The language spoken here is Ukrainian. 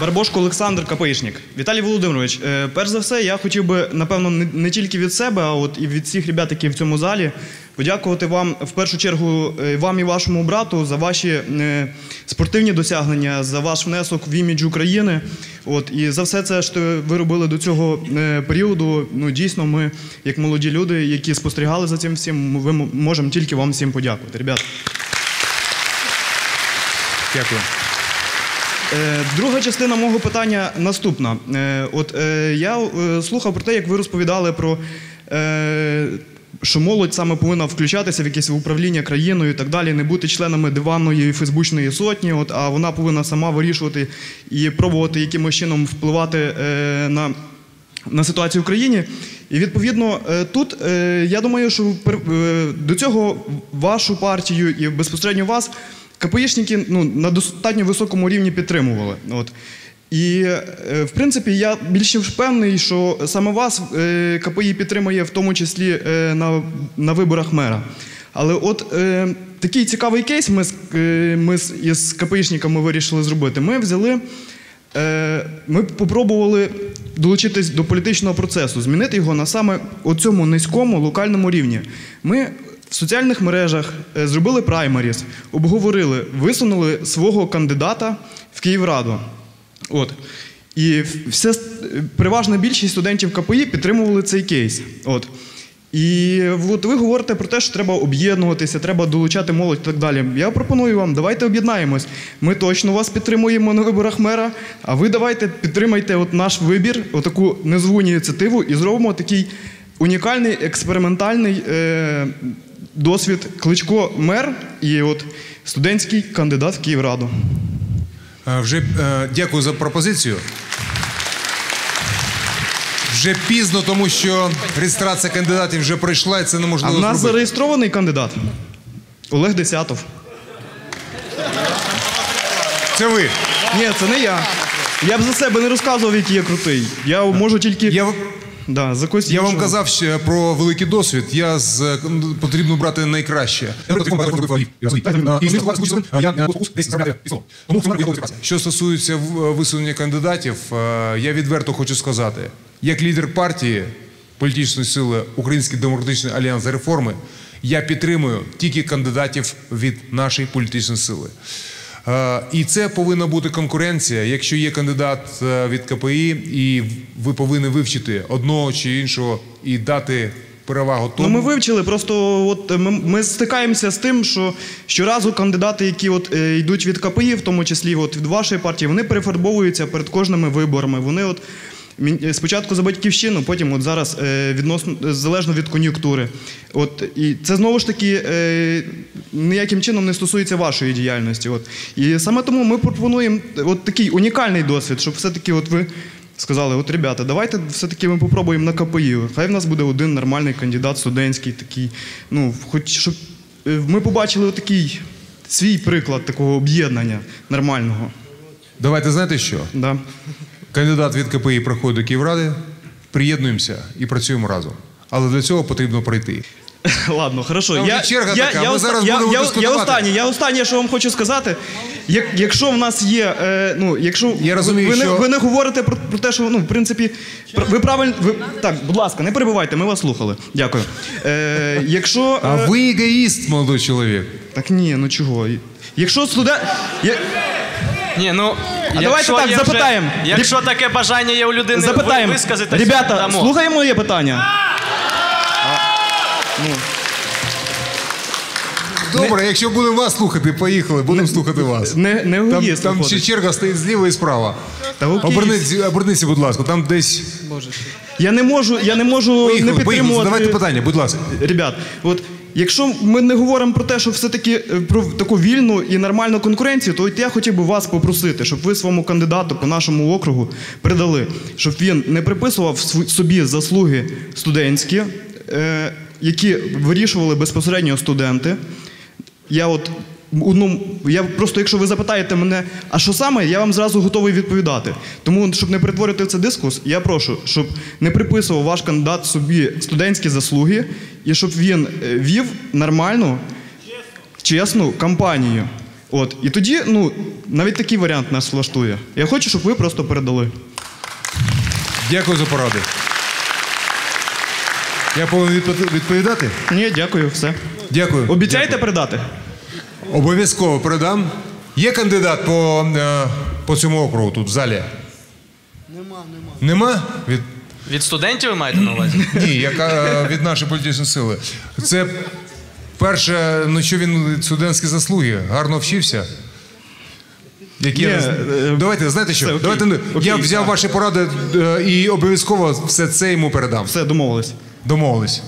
Барбошко Олександр Капишник. Віталій Володимирович, е, перш за все, я хотів би, напевно, не, тільки від себе, а от і від всіх ребят, які в цьому залі, подякувати вам в першу чергу е, вам і вашому брату за ваші е, спортивні досягнення, за ваш внесок в імідж України. От, і за все це, що ви робили до цього періоду. Ну, дійсно, ми, як молоді люди, які спостерігали за цим всім, ми можемо тільки вам всім подякувати. Ребят. Дякую. Е, Друга частина мого питання наступна. Е, От е, я слухав про те, як ви розповідали про. Що молодь саме повинна включатися в якесь управління країною і так далі, не бути членами диванної фейсбучної сотні, от, а вона повинна сама вирішувати і пробувати якимось чином впливати е, на, на ситуацію в країні. І відповідно е, тут е, я думаю, що до цього вашу партію і безпосередньо вас КПІшники ну, на достатньо високому рівні підтримували. От. І, е, в принципі, я більш впевнений, що саме вас е, КПІ підтримує в тому числі е, на, на виборах мера. Але от е, такий цікавий кейс ми, з- ми із КПІшниками вирішили зробити. Ми взяли Е, Ми попробували долучитись до політичного процесу, змінити його на саме оцьому низькому локальному рівні. Ми в соціальних мережах е, зробили праймаріс, обговорили, висунули свого кандидата в Київраду. От. І все, переважна більшість студентів КПІ підтримували цей кейс. От. І от ви говорите про те, що треба об'єднуватися, треба долучати молодь і так далі. Я пропоную вам, давайте об'єднаємось. Ми точно вас підтримуємо на виборах мера, а ви давайте підтримайте от наш вибір, отаку незву ініціативу, і зробимо такий унікальний експериментальний е, досвід Кличко мер і от студентський кандидат в Київраду. Е, Вже е, дякую за пропозицію. Вже пізно, тому що реєстрація кандидатів вже пройшла, і це А неможливо в нас зробити. зареєстрований кандидат Олег Десятов. Це ви. Ні, це не я. Я б за себе не розказував, який я крутий. Я можу тільки. Я, Да, за когось я вам іншого. казав ще про великий досвід. Я з е, потрібно брати найкраще. Що стосується висунення кандидатів, е, я відверто хочу сказати, як лідер партії політичної сили Український демократичний альянс за реформи, я підтримую тільки кандидатів від нашої політичної сили. Е, І це повинна бути конкуренція. Якщо є кандидат е, від КПІ, і ви повинні вивчити одного чи іншого і дати перевагу тому. Ну, ми вивчили, просто от ми, ми стикаємося з тим, що щоразу кандидати, які от е, йдуть від КПІ, в тому числі от від вашої партії, вони перефарбовуються перед кожними виборами. Вони от е, спочатку за батьківщину, потім от зараз е, відносно е, залежно від кон'юнктури. От і це знову ж таки е, ніяким чином не стосується вашої діяльності. От і саме тому ми пропонуємо от такий унікальний досвід, щоб все-таки, от ви. Сказали, от ребята, давайте все-таки ми попробуємо на КПІ. Хай в нас буде один нормальний кандидат студентський, такий. Ну, хоч щоб е, ми побачили такий свій приклад такого об'єднання нормального. Давайте знаєте що? Да. Кандидат від КПІ приходить до Київради, приєднуємося і працюємо разом. Але для цього потрібно пройти. Ладно, хорошо. Там вже черга така, ми зараз я, будемо я, дискутувати. я останнє, я останнє, що вам хочу сказати. Як, якщо в нас є, е, ну, якщо Я розумію, ви, не, що- ви не говорите про, про те, що ну, в принципі, пр- ви правильно. Ви, так, будь ласка, не перебувайте, ми вас слухали. Дякую. Е, якщо. А е, ви егоїст, молодий чоловік. Так ні, ну чого? Якщо студент. Я... Ні, ну А давайте так, є вже- запитаємо. якщо таке бажання є у людини ви- Запитаємо. висказатись, Ребята, дамо. слухаємо моє питання. Добре, якщо будемо вас слухати, поїхали, будемо слухати вас. Не, не Там, там ще черга стоїть зліва і справа. Та окей. Оберніться, оберніться, будь ласка, там десь. Я не можу, я не можу Поїхали, не поїхали, підтримувати. задавайте питання, будь ласка. Ребят, от якщо ми не говоримо про те, що все-таки е, про таку вільну і нормальну конкуренцію, то от я хотів би вас попросити, щоб ви своєму кандидату по нашому округу передали, щоб він не приписував св- собі заслуги студентські, е, які вирішували безпосередньо студенти. Я от ну, я просто, якщо ви запитаєте мене, а що саме, я вам зразу готовий відповідати. Тому, щоб не перетворити це дискус, я прошу, щоб не приписував ваш кандидат собі студентські заслуги, і щоб він е, вів нормальну, чесну кампанію. От. І тоді, ну, навіть такий варіант нас влаштує. Я хочу, щоб ви просто передали. Дякую за поради. Я повинен відповідати? Ні, дякую, все. Дякую. Обіцяєте передати? Обов'язково передам. Є кандидат по, е, по цьому округу тут в залі? Нема, нема. Нема? Від, Від студентів ви маєте на увазі? ні, яка е, від нашої політичної сили. Це перше, ну що він студентські заслуги, гарно вчився. Які не е, Давайте, знаєте що? все, окей. Давайте, ну, я взяв так. ваші поради і обов'язково все це йому передам. Все, домовились. Домовились.